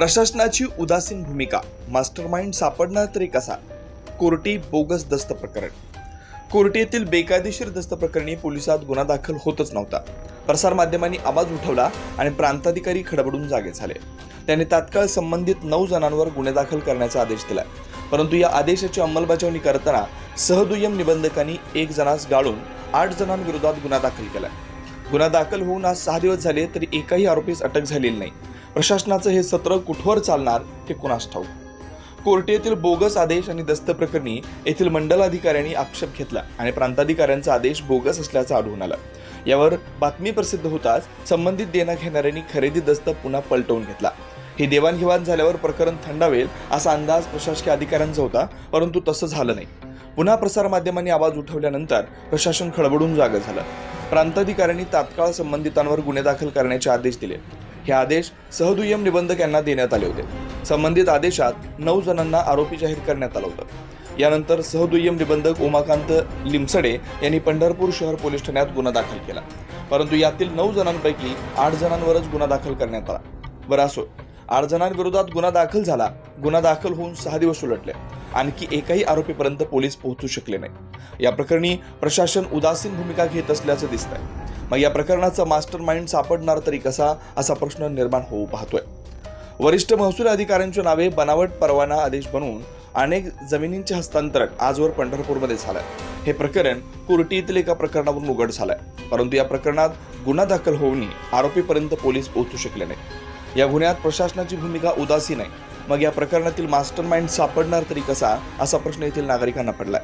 प्रशासनाची उदासीन भूमिका मास्टरमाइंड सापडणार तरी कसा? कोर्टी बोगस दस्त प्रकरण. कोर्टी बेकायदेशीर दस्त प्रकरणी पोलिसात गुन्हा दाखल होतच नव्हता. प्रसारमाध्यमांनी आवाज उठवला आणि प्रांताधिकारी खडबडून जागे झाले. त्यांनी तात्काळ संबंधित नऊ जणांवर गुन्हे दाखल करण्याचा आदेश दिला. परंतु या आदेशाची अंमलबजावणी करताना सहदुय्यम निबंधकांनी एक जणास गाळून आठ जणांविरोधात गुन्हा दाखल केला. गुन्हा दाखल होऊन आज सहा दिवस झाले तरी एकाही आरोपीस अटक झालेली नाही. प्रशासनाचं हे सत्र कुठवर चालणार हे कुणास ठाऊक? कोर्टे येथील बोगस आदेश आणि दस्त प्रकरणी येथील मंडल अधिकाऱ्यांनी आक्षेप घेतला आणि प्रांताधिकाऱ्यांचा आदेश बोगस असल्याचं आढळून आलं. यावर बातमी प्रसिद्ध होताच संबंधित देणं घेणाऱ्यांनी खरेदी दस्त पुन्हा पलटवून घेतला. ही देवाणघेवाण झाल्यावर प्रकरण थंडावेल असा अंदाज प्रशासकीय अधिकाऱ्यांचा होता परंतु तसं झालं नाही. पुन्हा प्रसारमाध्यमांनी आवाज उठवल्यानंतर प्रशासन खळबडून जागं झालं. प्रांताधिकाऱ्यांनी तात्काळ संबंधितांवर गुन्हे दाखल करण्याचे आदेश दिले. हे आदेश सहदुय्यम निबंधक यांना देण्यात आले होते. संबंधित आदेशात नऊ जणांना आरोपी जाहीर करण्यात आलं होतं. यानंतर सहदुय्यम निबंधक उमाकांत लिमसडे यांनी पंढरपूर शहर पोलीस ठाण्यात गुन्हा दाखल केला. परंतु यातील नऊ जणांपैकी आठ जणांवरच गुन्हा दाखल करण्यात आला. बरं असो आठ जणांविरोधात गुन्हा दाखल झाला गुन्हा दाखल होऊन सहा दिवस उलटले. आणखी एकाही आरोपीपर्यंत पोलीस पोहोचू शकले नाही. या प्रकरणी प्रशासन उदासीन भूमिका घेत असल्याचं दिसतंय. मग या प्रकरणाचा मास्टर माइंड सापडणार तरी कसा असा प्रश्न निर्माण होऊ पाहतोय. वरिष्ठ महसूल अधिकाऱ्यांच्या नावे बनावट परवाना आदेश बनवून अनेक जमिनींचे हस्तांतरण आजवर पंढरपूरमध्ये झालंय. हे प्रकरण कुर्टी येथील एका प्रकरणावरून उघड झालंय. परंतु या प्रकरणात गुन्हा दाखल होऊनही आरोपीपर्यंत पोलीस पोहोचू शकले नाही या गुन्ह्यात प्रशासनाची भूमिका उदासीन आहे मग या प्रकरणातील मास्टर माइंड सापडणार तरी कसा असा प्रश्न येथील नागरिकांना पडलाय.